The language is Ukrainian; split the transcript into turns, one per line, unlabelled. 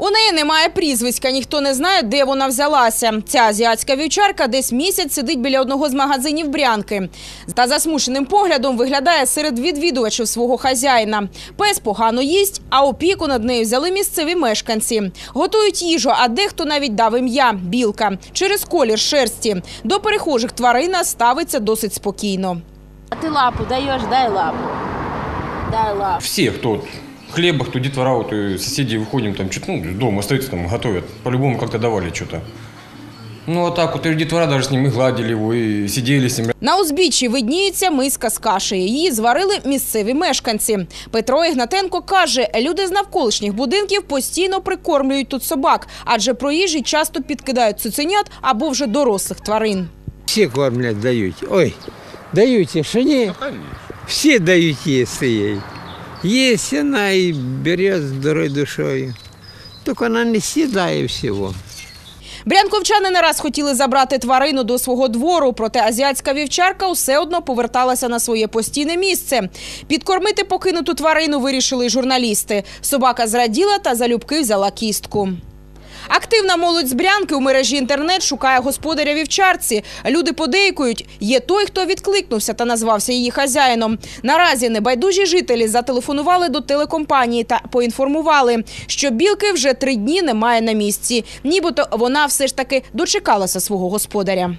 У неї немає прізвиська, ніхто не знає, де вона взялася. Ця азіатська вівчарка десь місяць сидить біля одного з магазинів Брянки. Та засмученим поглядом виглядає серед відвідувачів свого хазяїна. Пес погано їсть, а опіку над нею взяли місцеві мешканці. Готують їжу, а дехто навіть дав ім'я – білка. Через колір шерсті. До перехожих тварина ставиться досить спокійно.
А ты лапу даешь, дай лапу. Дай лапу.
Все, кто вот хлеба, кто детвора, вот и соседи выходим, там что-то, ну, дома остаются, там, готовят. По-любому как-то давали что-то. Ну, а так вот и детвора даже с ним и гладили его, и сидели с ним.
На узбіччі видніється миска з кашею. Її зварили місцеві мешканці. Петро Ігнатенко каже, люди з навколишніх будинків постійно прикормлюють тут собак, адже проїжджі часто підкидають цуценят або вже дорослих тварин.
Всі кормлять, дають. Ой, дають, якщо ні, всі дають їсти їй. Їсть и і с дурой душою. Только она не сідає всього.
Брянковчани не раз хотіли забрати тварину до свого двору, проте азіатська вівчарка все одно поверталася на своє постійне місце. Підкормити покинуту тварину вирішили журналісти. Собака зраділа та залюбки взяла кістку. Активна молодь з Брянки у мережі інтернет шукає господаря вівчарці. Люди подейкують, є той, хто відкликнувся та назвався її хазяїном. Наразі небайдужі жителі зателефонували до телекомпанії та поінформували, що білки вже три дні немає на місці. Нібито вона все ж таки дочекалася свого господаря.